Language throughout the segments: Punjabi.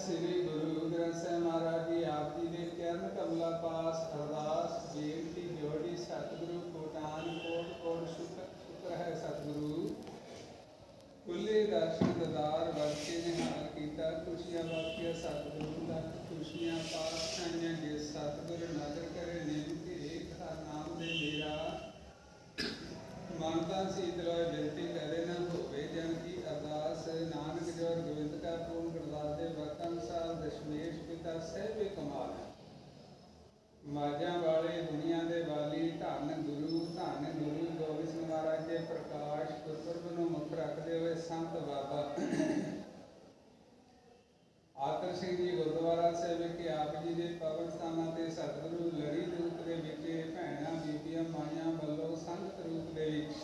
ਸ੍ਰੀ ਗੁਰੂ ਗ੍ਰੰਥ ਸਾਹਿਬ ਮਹਾਰਾਜ ਜੀ ਆਪ ਜੀ ਦੇ ਚਰਨ ਕਮਲਾ ਪਾਸ ਅਰਦਾਸ, ਬੇਨਤੀ, ਜੋੜੀ, ਸਤਿਗੁਰੂ, ਕੋਟਾਨ, ਕੋਟ ਕੋਟ ਸ਼ੁਕਰ ਸ਼ੁਕਰ ਹੈ ਸਤਿਗੁਰੂ। ਕੁੱਲੇ ਦਰਸ਼ਨ ਦਦਾਰ ਵਰਤੇ ਨੇ ਕੀਤਾ, ਖੁਸ਼ੀਆਂ ਵਾਪੀਆਂ ਸਤਿਗੁਰੂ ਦਾ, ਖੁਸ਼ੀਆਂ ਪਾਸ ਜੇ ਸਤਿਗੁਰ ਨਦਰ ਕਰੇ, ਨੇਮ ਕੇ ਹਰ ਨਾਮ ਦੇ ਮੇਰਾ। ਮਨ ਤਾਂ ਬੇਨਤੀ ਕਰੇ ਨਾ ਹੋਵੇ ਜਨ ਕੀ ਅਰਦਾਸ, ਨਾਨਕ ਜੋਰ ਗੋਬਿੰਦ ਕਾ ਪੂਰਨ ਗੁਰਦਾਸ ਦੇ ਵਕਤ ਅਨੁਸਾਰ ਦਸ਼ਮੇਸ਼ ਪਿਤਾ ਸਹਿਬੇ ਕਮਾਲ ਮਾਜਾਂ ਵਾਲੇ ਦੁਨੀਆ ਦੇ ਵਾਲੀ ਧੰਨ ਗੁਰੂ ਧੰਨ ਗੁਰੂ ਗੋਬਿੰਦ ਸਿੰਘ ਮਹਾਰਾਜ ਦੇ ਪ੍ਰਕਾਸ਼ ਗੁਰਪੁਰਬ ਨੂੰ ਮੁੱਖ ਰੱਖਦੇ ਹੋਏ ਸੰਤ ਬਾਬਾ ਆਤਰ ਸਿੰਘ ਜੀ ਗੁਰਦੁਆਰਾ ਸਾਹਿਬ ਵਿਖੇ ਆਪ ਜੀ ਦੇ ਪਵਨ ਸਥਾਨਾਂ ਤੇ ਸਤਿਗੁਰੂ ਲੜੀ ਰੂਪ ਦੇ ਵਿਖੇ ਭੈਣਾਂ, ਬੀਬੀਆਂ, ਮਾਈਆਂ ਵੱਲੋਂ ਸੰਗਤ ਰੂਪ ਦੇ ਵਿੱਚ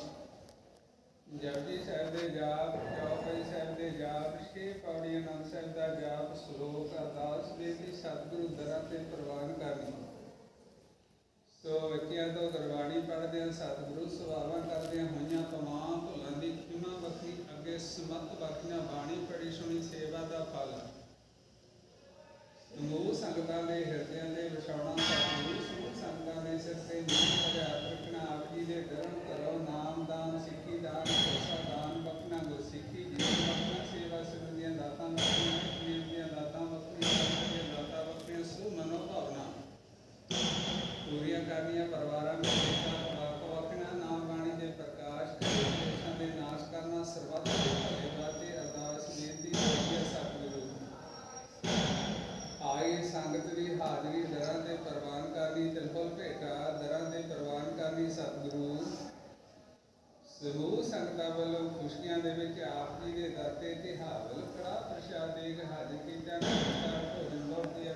ਜਪਜੀ ਸਾਹਿਬ ਦੇ ਜਾਪ, ਚੌਪਈ ਸਾਹਿਬ ਦੇ ਜਾਪ ਛੇ ਪੌੜੀ ਆਨੰਦ ਸਾਹਿਬ ਦਾ ਜਾਪ, ਸ਼ਲੋਕ, ਅਰਦਾਸ ਬੇਨਤੀ ਸਤਿਗੁਰੂ ਦਰਾਂ ਤੇ ਪ੍ਰਵਾਨ ਕਰਨੀ ਸੋ ਬੱਚਿਆਂ ਤੋਂ ਗੁਰਬਾਣੀ ਪੜ੍ਹਦੇ ਹਾਂ, ਸਤਿਗੁਰੂ ਸਵਾਵਾਂ ਕਰਦੇ ਹੋਈਆਂ ਤਮਾਮ ਭੁੱਲਾਂ ਦੀ ਖਿਮਾ ਬਖੀ ਅੱਗੇ ਸਮਤ ਬਖਸ਼ੀਆਂ, ਬਾਣੀ ਪੜੀ ਸੁਣੀ, ਸੇਵਾ ਦਾ ਫਲ। ਸਮੂਹ ਸੰਗਤਾਂ ਦੇ ਹਿਰਦਿਆਂ ਦੇ ਵਿਛਾਉਣਾ ਪੂਰੀਆਂ ਕਰਨੀਆਂ, ਪਰਿਵਾਰਾਂ ਵਿੱਚ ਏਕਤਾ ਵਾਕ ਵਖਣਾ ਨਾਮ ਬਾਣੀ ਦੇ ਪ੍ਰਕਾਸ਼ ਕਰੇ ਦੋਸ਼ਾਂ ਦੇ ਨਾਸ਼ ਕਰਨਾ, ਸਰਬੱਤ ਦੇ ਭਲੇ ਵਾਸਤੇ ਅਰਦਾਸ ਬੇਨਤੀ ਹੋਈ ਹੈ ਸਤਿਗੁਰੂ ਆਈ ਸੰਗਤ ਦੀ ਹਾਜ਼ਰੀ, ਦਰਾਂ ਤੇ ਪ੍ਰਵਾਨ ਕਰਨੀ ਤਿਲਫਲ ਭੇਟਾ, ਦਰਾਂ ਤੇ ਪ੍ਰਵਾਨ ਕਰਨੀ ਸਤਿਗੁਰੂ। ਸਮੂਹ ਸੰਗਤਾਂ ਵੱਲੋਂ ਖੁਸ਼ੀਆਂ ਦੇ ਵਿੱਚ ਆਪ ਜੀ ਦੇ ਦਰ ਤੇ ਤਿਹਾਵਲ ਕੜਾ ਪ੍ਰਸ਼ਾਦ ਦੇ ਕੇ ਹਾਜ਼ਰ ਕੀਤਾ ਨਮਸਕਾਰ ਭੋਜਨ ਬਹੁਤ ਦੀ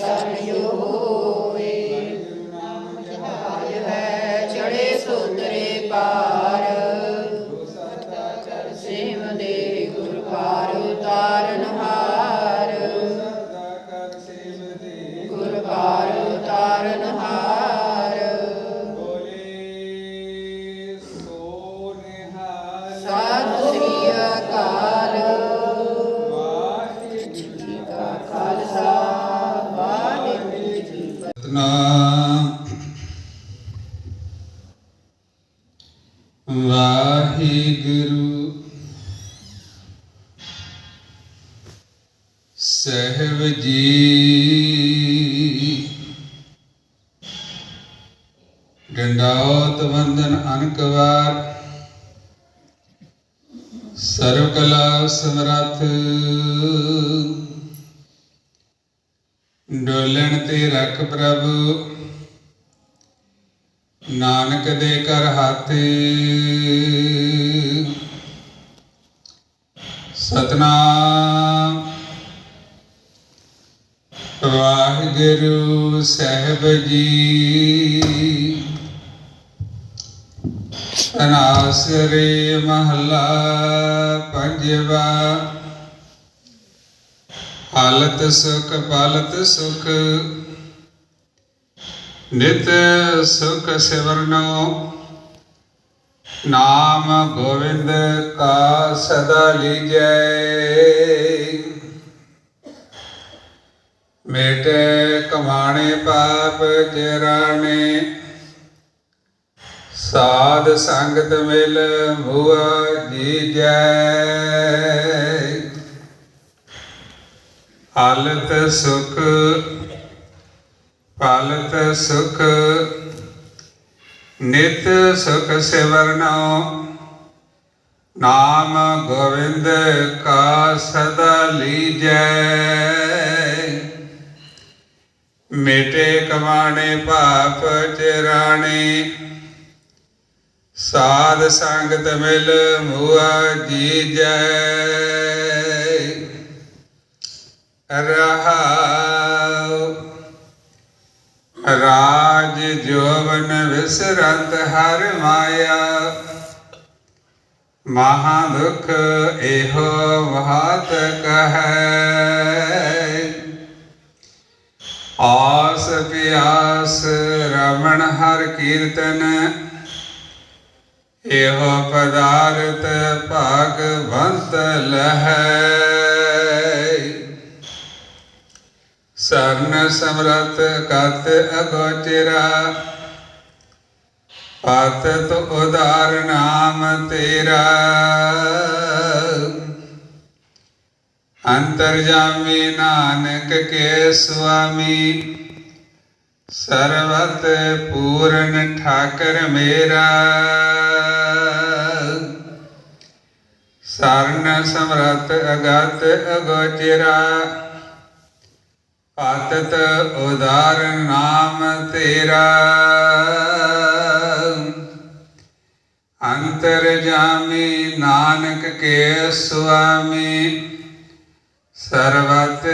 Sorry. ਸਹਿਬ ਜੀ। ਡੰਡਾਉਤ ਵੰਦਨ ਅਨਕਵਾਰ। ਸਰਵ ਕਲਾ ਸਮਰੱਥ। ਡੋਲਣ ਤੇ ਰੱਖ ਪ੍ਰਭੂ। ਨਾਨਕ ਦੇ ਕਰ ਹਾਥੇ। ਸਤਨਾਮ। ਵਾਹਿਗੁਰੂ ਸਾਹਿਬ ਜੀ। ਤਨਾਸਰੇ ਮਹਲਾ ਪੰਜਵਾ। ਹਾਲਤ ਸੁਖ, ਪਾਲਤ ਸੁਖ। ਨਿਤ ਸੁਖ ਸਿਵਰਨੋ। ਨਾਮ ਗੋਵਿੰਦ ਕਾ ਸਦਾ ਲੀਜੈ। ਮੇਟੇ ਕਮਾਣੇ ਪਾਪ ਚਿਰਾਣੇ। ਸਾਧ ਸੰਗਤ ਮਿਲ ਮੁਆ ਜੀ ਜੈ ਹਾਲਤ ਸੁਖ ਪਾਲਤ ਸੁਖ, ਨਿਤ ਸੁਖ ਸਿਵਰਨੋ। ਨਾਮ ਗੋਵਿੰਦ ਕਾ ਸਦਾ ਲੀਜੈ। ਮੇਟੇ ਕਮਾਣੇ ਪਾਪ ਚਰਾਣੇ। ਸਾਧ ਸੰਗਤ ਮਿਲ ਮੁਆ ਜੀ ਜੈ ਰਹਾਉ। ਰਾਜ ਜੋਵਨ ਵਿਸਰੰਤ ਹਰ ਮਾਇਆ। ਮਹਾ ਦੁਖ ਇਹੋ ਵਾਤ ਕਹੈ। ਆਸ ਪਿਆਸ ਰਮਣ ਹਰ ਕੀਰਤਨ। ਇਹੋ ਪਦਾਰਥ ਭਗਵੰਤ ਲਹੈ। ਸਰਨ ਸਮਰਤ ਕਤ ਅਗੋਚਰਾ। ਪਤ ਤੋ ਉਦਾਰ ਨਾਮ ਤੇਰਾ। ਅੰਤਰਜਾਮੀ ਨਾਨਕ ਕੇ ਸੁਆਮੀ। ਸਰਵਤ ਪੂਰਨ ਠਾਕਰ ਮੇਰਾ। ਸਰਨ ਸਮਰਤ ਅਗਤ ਅਗੋਚਰਾ। ਪਤਤ ਉਦਾਰ ਨਾਮ ਤੇਰਾ। ਅੰਤਰ ਜਾਮੀ ਨਾਨਕ ਕੇ ਸੁਆਮੀ। ਸਰਵਤ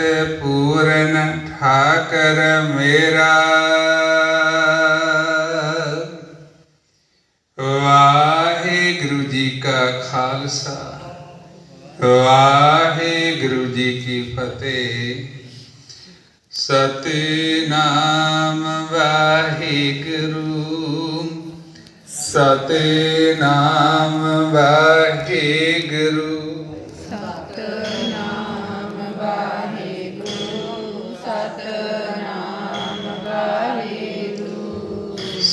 ਪੂਰਨ ਠਾਕਰ ਮੇਰਾ। ਵਾਹਿਗੁਰੂ ਜੀ ਕਾ ਖਾਲਸਾ, ਵਾਹਿਗੁਰੂ ਜੀ ਕੀ ਫਤਿਹ। ਸਤਿਨਾਮ ਵਾਹਿਗੁਰੂ ਸਤਿਨਾਮ ਵਾਹਿਗੁਰੂ।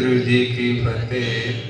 ਜੀ ਕੀ ਫਤਿਹ।